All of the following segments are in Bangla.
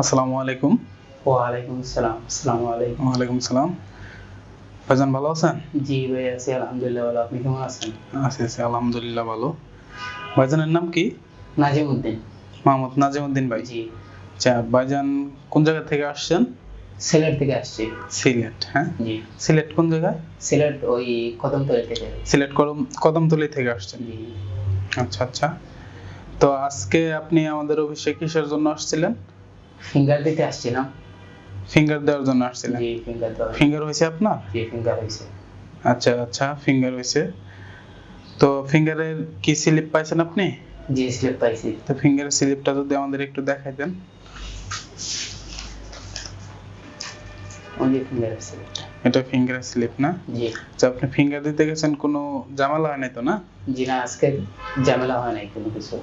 আসসালামু আলাইকুম। ওয়ালাইকুম আসসালাম। আসসালামু আলাইকুম। ওয়ালাইকুম সালাম ভাইজান ভালো আছেন? জি ভাই আছি আলহামদুলিল্লাহ ভালো। আপনি কেমন আছেন? আছি আছি আলহামদুলিল্লাহ ভালো। ভাইজানের নাম কি? নাজিম উদ্দিন মোহাম্মদ নাজিমউদ্দিন ভাই। জি। আচ্ছা ভাইজান কোন জায়গা থেকে আসছেন? সিলেট থেকে আসছি। সিলেট হ্যাঁ? জি। সিলেট কোন জায়গায়? সিলেট ওই কদমতলি থেকে। সিলেট কদম কদমতলি থেকে আসছেন। জি। আচ্ছা আচ্ছা। তো আজকে আপনি আমাদের অফিসে কিসের জন্য আসছিলেন? ফিঙ্গার দিতে আসছিলাম ফিঙ্গার দেওয়ার জন্য আসছিলেন? জি ফিঙ্গার দেওয়া ফিঙ্গার হয়েছে আপনার? জি ফিঙ্গার হয়েছে। আচ্ছা আচ্ছা ফিঙ্গার হয়েছে। তো ফিঙ্গারের কি স্লিপ পাইছেন আপনি? জি স্লিপ পাইছি। তো ফিঙ্গারের স্লিপটা যদি আমাদের একটু দেখাই দেন ফিঙ্গার এটা ফিঙ্গারের স্লিপ না? জি। আচ্ছা আপনি ফিঙ্গার দিতে গেছেন কোনো ঝামেলা হয় নাই তো না? জি না আজকে ঝামেলা হয় নাই কোনো কিছু।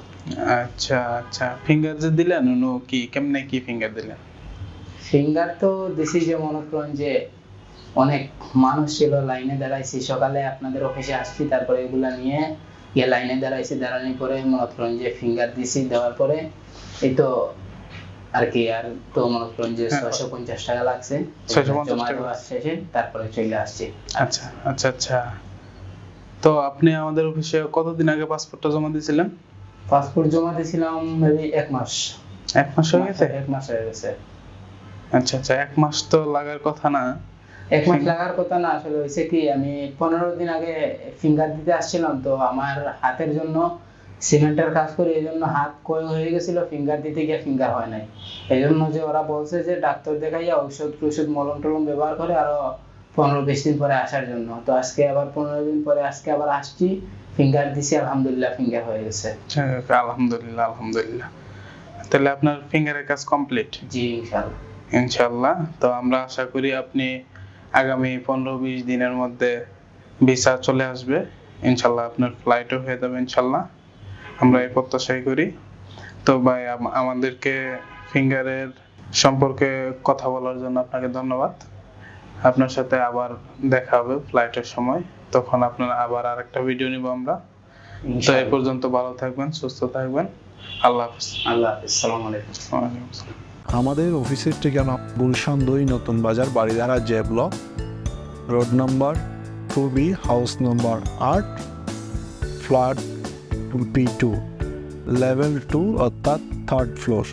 আচ্ছা আচ্ছা। ফিঙ্গার যে দিলেন উনি কি কেমনে কি ফিঙ্গার দিলেন? ফিঙ্গার তো দিছি যে মনে করেন যে অনেক মানুষ ছিল লাইনে দাঁড়াইছি। সকালে আপনাদের অফিসে আসছি তারপরে এগুলা নিয়ে গিয়ে লাইনে দাঁড়াইছি। দাঁড়ানোর পরে মনে করেন যে ফিঙ্গার দিছি দেওয়ার পরে এই তো আর কি আর তো মনে করেন যে হ্যাঁ। ছয়শো পঞ্চাশ টাকা লাগছে। 650 জমা টাকা। শেষে তারপরে চলে আসছি। আচ্ছা আচ্ছা আচ্ছা। তো আপনি আমাদের অফিসে কতদিন আগে পাসপোর্টটা জমা দিয়েছিলেন? পাসপোর্ট জমা দিয়েছিলাম এক মাস। এক মাস হয়ে গেছে? এক মাস হয়ে গেছে। আচ্ছা আচ্ছা এক মাস তো লাগার কথা না। এক মাস লাগার কথা না আসলে হয়েছে কি আমি পনেরো দিন আগে ফিঙ্গার দিতে আসছিলাম তো আমার হাতের জন্য সিমেন্টের কাজ করি এই জন্য হাত ক্ষয় হয়ে গেছিল ফিঙ্গার দিতে গিয়ে ফিঙ্গার হয় নাই। এই জন্য যে ওরা বলছে যে ডাক্তার দেখাইয়া ঔষধ টষধ মলম টলম ব্যবহার করে আরও পনেরো বিশ দিন পরে আসার জন্য। তো আজকে আবার পনেরো দিন পরে আজকে আবার আসছি ফিঙ্গার দিছি আলহামদুলিল্লাহ ফিঙ্গার হয়ে গেছে। আচ্ছা, আলহামদুলিল্লাহ আলহামদুলিল্লাহ। তাহলে আপনার ফিঙ্গারের কাজ কমপ্লিট জি ইনশাল্লাহ ইনশাল্লাহ তো আমরা আশা করি আপনি আগামী পনেরো বিশ দিনের মধ্যে ভিসা চলে আসবে। ইনশাল্লাহ আপনার ফ্লাইটও হয়ে যাবে ইনশাল্লাহ আমরা এই প্রত্যাশাই করি। তো ভাই আম- আমাদেরকে ফিঙ্গারের সম্পর্কে কথা বলার জন্য আপনাকে ধন্যবাদ। আপনার সাথে আবার দেখা হবে ফ্লাইটের সময়। তখন আপনার আবার আরেকটা ভিডিও নিব আমরা। তো এই ইনশাআল্লাহ। পর্যন্ত ভালো থাকবেন সুস্থ থাকবেন। আল্লাহ হাফিজ। আল্লাহ হাফিজ সালাম আলাইকুম। আমাদের অফিসের ঠিকানা গুলশান দুই নতুন বাজার Baridhara J block. Road number two B house number আট flat B two level two অর্থাৎ থার্ড ফ্লোর